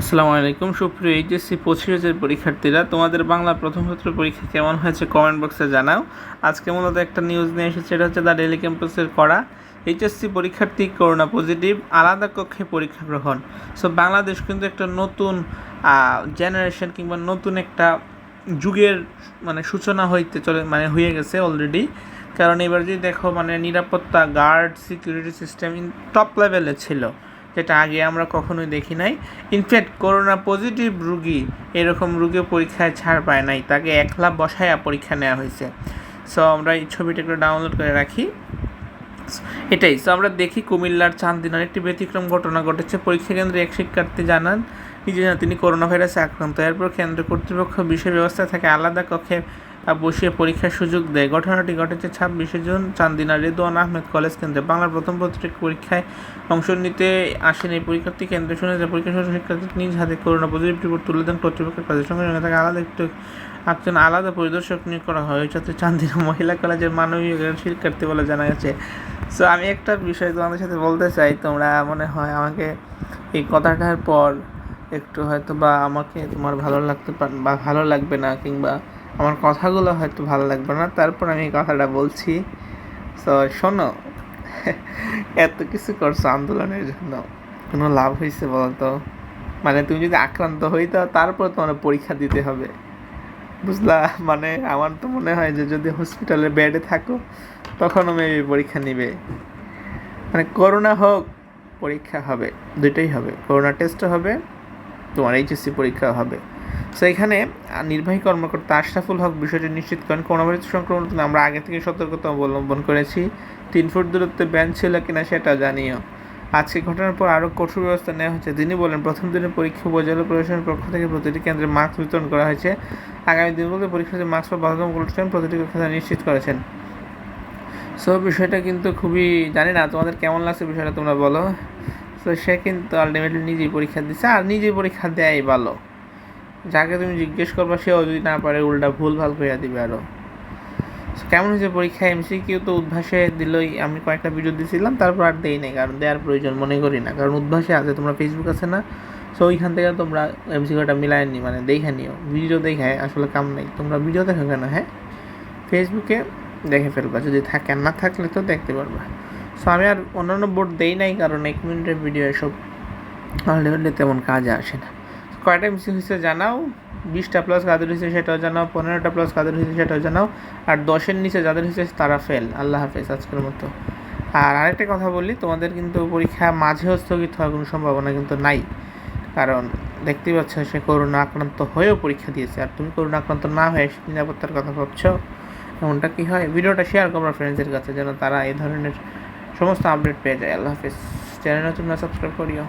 আসসালামু আলাইকুম। সুপ্রিয় এইচএসসি পঁচিশ হাজার পরীক্ষার্থীরা, তোমাদের বাংলা প্রথম পত্র পরীক্ষা কেমন হয়েছে কমেন্ট বক্সে জানাও। আজকে মূলত একটা নিউজ নিয়ে এসেছে এটা হচ্ছে দ্য ডেলি ক্যাম্পাসের করা এইচএসসি পরীক্ষার্থী করোনা পজিটিভ আলাদা কক্ষে পরীক্ষা গ্রহণ। সো বাংলাদেশ কিন্তু একটা নতুন জেনারেশন কিংবা নতুন একটা যুগের মানে সূচনা হইতে চলে মানে হয়ে গেছে অলরেডি কারণ এবার যদি দেখো মানে নিরাপত্তা গার্ড সিকিউরিটি সিস্টেম টপ লেভেলে ছিল। যেটা আগে আমরা কখনোই দেখি নাই। ইনফ্যাক্ট করোনা পজিটিভ রুগী এরকম রুগী পরীক্ষায় ছাড় পায় নাই, তাকে একলা বসায়া পরীক্ষা নেওয়া হয়েছে। সো আমরা এই ছবিটা একটু ডাউনলোড করে রাখি। এটাই সো আমরা দেখি কুমিল্লার চান্দিনার একটি ব্যতিক্রম ঘটনা ঘটেছে। পরীক্ষা কেন্দ্রে এক শিক্ষার্থী জানান নিজে তিনি করোনা ভাইরাসে আক্রান্ত। এরপর কেন্দ্র কর্তৃপক্ষ বিষয় ব্যবস্থা থেকে আলাদা কক্ষে বসিয়ে পরীক্ষার সুযোগ দেয়। ঘটনাটি ঘটেছে ছাব্বিশে জুন, চান্দিনা রেদওয়ান আহমেদ কলেজ কেন্দ্রে। বাংলার প্রথম পত্রিক পরীক্ষায় অংশ নিতে আসেন। এই পরীক্ষার্থী কেন্দ্রে শুনে যে পরীক্ষা শিক্ষার্থী নিজ হাতে করোনা পজিটিভ রিপোর্ট তুলে দেন। কর্তৃপক্ষের কাজের সঙ্গে সঙ্গে তাকে আলাদা একটু একজন আলাদা পরিদর্শক নিয়োগ করা হয়। যাতে চান্দিনা মহিলা কলেজের মানবীয় শিক্ষার্থী বলে জানা গেছে। সো আমি একটা বিষয় তোমাদের সাথে বলতে চাই। তোমরা মনে হয় আমাকে এই কথাটার পর একটু হয়তো বা আমাকে তোমার ভালো লাগতে পার, বা ভালো লাগবে না কিংবা আমার কথাগুলো হয়তো ভালো লাগবে না। তারপর আমি কথাটা বলছি। তো শোনো, এত কিছু করছ আন্দোলনের জন্য। কোনো লাভ হয়েছে বলতো মানে তুমি যদি আক্রান্ত হইতো তারপর তোমার পরীক্ষা দিতে হবে। বুঝলা? মানে আমার তো মনে হয় যে যদি হসপিটালে বেডে থাকো তখনও মেবি পরীক্ষা নিবে। মানে করোনা হোক, পরীক্ষা হবে, দুইটাই হবে। করোনা টেস্টও হবে, তোমার এইচএসসি পরীক্ষা হবে। সো এখানে নির্বাহী কর্মকর্তা আশরাফুল হক বিষয়টি নিশ্চিত করেন, করোনাভাইরাস সংক্রমণ আমরা আগে থেকে সতর্কতা অবলম্বন করেছি। তিন ফুট দূরত্বে ব্যান ছিল কিনা সেটা জানিও। আজকে ঘটনার পর আরও কঠোর ব্যবস্থা নেওয়া হয়েছে। তিনি বলেন, প্রথম দিনের পরীক্ষা উপজেলা প্রশাসনের পক্ষ থেকে প্রতিটি কেন্দ্রে মাস্ক বিতরণ করা হয়েছে। আগামী দিনগুলোতে পরীক্ষাতে মাস্ক বা বাধ্যতামূলক প্রতিটি কক্ষে নিশ্চিত করেছেন। সো বিষয়টা কিন্তু খুবই, জানি না তোমাদের কেমন লাগছে বিষয়টা তোমরা বলো। তো সে কিন্তু আলটিমেটলি নিজেই পরীক্ষা দিচ্ছে, আর নিজেই পরীক্ষা দেয় ভালো। যাকে তুমি জিজ্ঞেস করবা, সেও যদি না পারে, উল্টা ভুল ভালো করিয়া দিবে আরও কেমন হয়েছে পরীক্ষা? এমসি কিউ তো উদ্ভাসে দিলই। আমি কয়েকটা ভিডিও দিয়েছিলাম তারপর আর দেই নাই, কারণ দেওয়ার প্রয়োজন মনে করি না। কারণ উদ্ভাসে আছে, তোমরা ফেসবুক আছে না? সো ওইখান থেকে তোমরা এমসি কিউটা মিলাই নি মানে দেখে নিও। ভিডিও দেখে আসলে কাম নেই। তোমরা ভিডিও দেখো কেন হ্যাঁ? ফেসবুকে দেখে ফেলবা, যদি থাকে। না থাকলে তো দেখতে পারবা। সো আমি আর অন্যান্য বোর্ড দেই নাই, কারণ এক মিনিটের ভিডিও এসব আলটিমেটলি তেমন কাজে আসে না। কয়টা মিসি হয়েছে জানাও? বিশটা প্লাস কাদের হয়েছে সেটাও জানাও, পনেরোটা প্লাস কাদের হয়েছে সেটাও জানাও, আর দশের নিচে যাদের হয়েছে তারা ফেল আল্লাহ হাফেজ আজকের মতো। আর আরেকটা কথা বলি, তোমাদের কিন্তু পরীক্ষা মাঝেও স্থগিত হওয়ার কোনো সম্ভাবনা কিন্তু নাই। কারণ দেখতেই পাচ্ছ সে করোনা আক্রান্ত হয়েও পরীক্ষা দিয়েছে। আর তুমি করোনা আক্রান্ত না হয়ে নিরাপত্তার কথা ভাবছ, এমনটা কী হয়? ভিডিওটা শেয়ার করো ফ্রেন্ডসদের কাছে, যেন তারা এই ধরনের সমস্ত আপডেট পেয়ে যায়। আল্লাহ হাফেজ। চ্যানেল তোমরা সাবস্ক্রাইব করিও।